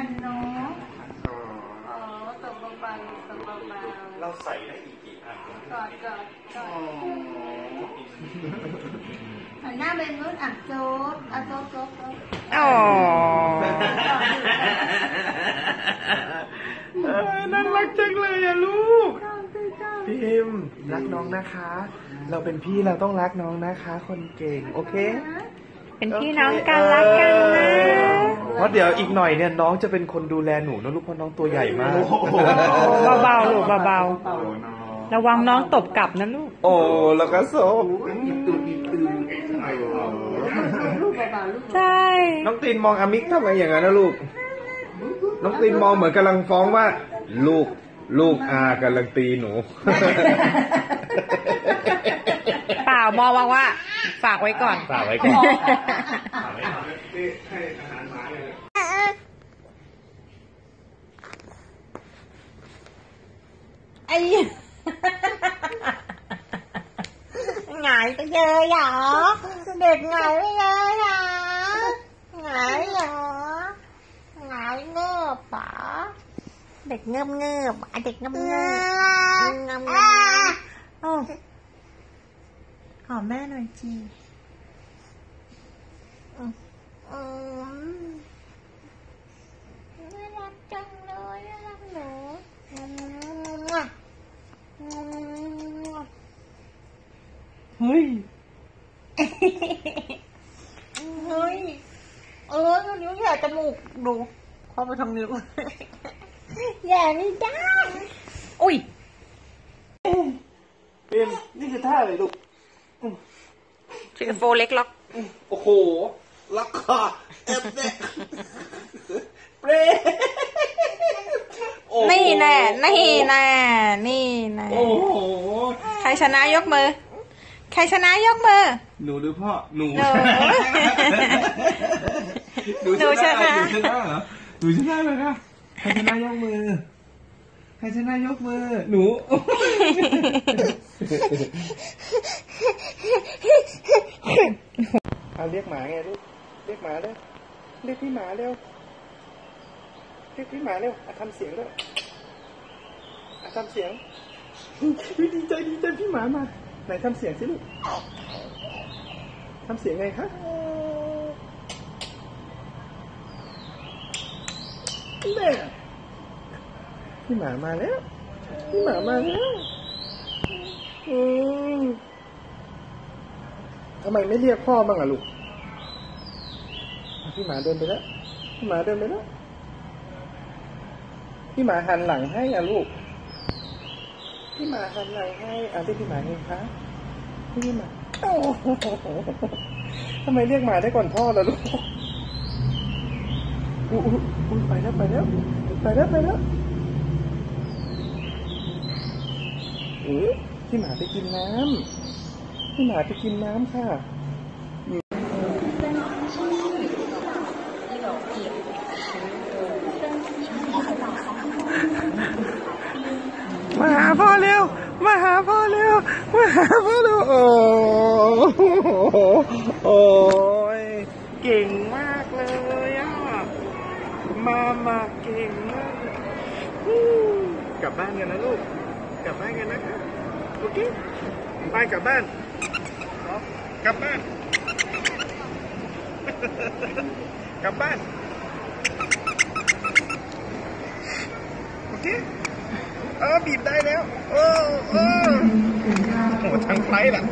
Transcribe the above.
กันเนาะอ๋อตบเบาๆตบเบาเราใส่ได้อีกกี่อันๆกอดกอดกอดหันหน้าไปนู้นอะโจ๊กอะโจ๊กโจ๊กโจ๊กอ๋อเอ้ยน่ารักจังเลยอะลูก จ้องจ้องจ้องพี่อิมรักน้องนะคะ เราเป็นพี่เราต้องรักน้องนะคะ คนเก่ง โอเค เป็นพี่น้องกันรักกันนะ เพราะเดี๋ยวอีกหน่อยเนี่ยน้องจะเป็นคนดูแลหนูนะลูกเพราะน้องตัวใหญ่มากเบาๆลูกเบาๆระวังน้องตบกลับนะลูก โอ้แล้วก็โซอีตูอีตูลูกเบาๆลูกใช่ น้องตีนมองอามิกทำไมอย่างนั้นนะลูก น้องตีนมองเหมือนกำลังฟ้องว่า ลูกลูกอากำลังตีหนูเปล่ามองว่าว่าฝากไว้ก่อน ฝากไว้ก่อนไอ้หงายไปเลยเหรอเด็กหงายไปเลยเหรอหงายเหรอหงาย เงือบปะเด็กเงือบเงือบอะเด็กเงือบเงือบเงือบเงือบโอ้หอมแม่หน่อยจีอืมอืมน่ารักจัง เลยน่ารักหนูอืมเฮ้ย เฮ้ย เออดูนิ้วแย่จมูกดูเข้าไปทางนิ้วแย่ไม่ได้ อุ้ยพิมนี่คือท่าอะไรลูกชิคโฟเล็กล็อก โอ้โห ล็อกคอเอฟเน่เปรโอ้โหนี่แน่ นี่แน่ นี่แน่โอ้โหใครชนะยกมือ ใครชนะยกมือ หนูหรือพ่อหนูหนู หนูหนูชนะหนูชนะเหรอหนูชนะเลยค่ะใครชนะยกมือ ใครชนะยกมือ หนู เอาเรียกหมาไงลูก เรียกหมาเร็ว เรียกพี่หมาเร็ว เรียกพี่หมาเร็วอะทำเสียงด้วยอะทำเสียงอุ๊ยดีใจดีใจพี่หมามา ไหนทำเสียงสิลูกทำเสียงไงคะแม่พี่หมามาแล้วพี่หมามาแล้วอืมทำไมไม่เรียกพ่อบ้างอะลูกพี่หมาเดินไปแล้วพี่หมาเดินไปแล้วพี่หมาหันหลังให้อะลูก พี่หมาหันหลังให้อะเรียกพี่หมาไงคะพี่หมาโอ้โหทำไมเรียกหมาได้ก่อนพ่อล่ะลูกอุ้ยอุ้ยไปแล้วไปแล้วไปแล้วไปแล้วเอ๊ะพี่หมาไปกินน้ำพี่หมาไปกินน้ำค่ะมาหาพ่อเร็ว มาหา พ่อเร็วมาหาพ่อเร็วโอ้โหโอ้ยเก่งมากเลยอะมามาเก่งมากกลับบ้านกันนะลูกกลับบ้านกันนะคะโอเคไปกลับบ้านกลับบ้านกลับบ้านโอเค เออบีบได้แล้ว โอ้โอ้โหทั้งไฟล่ะ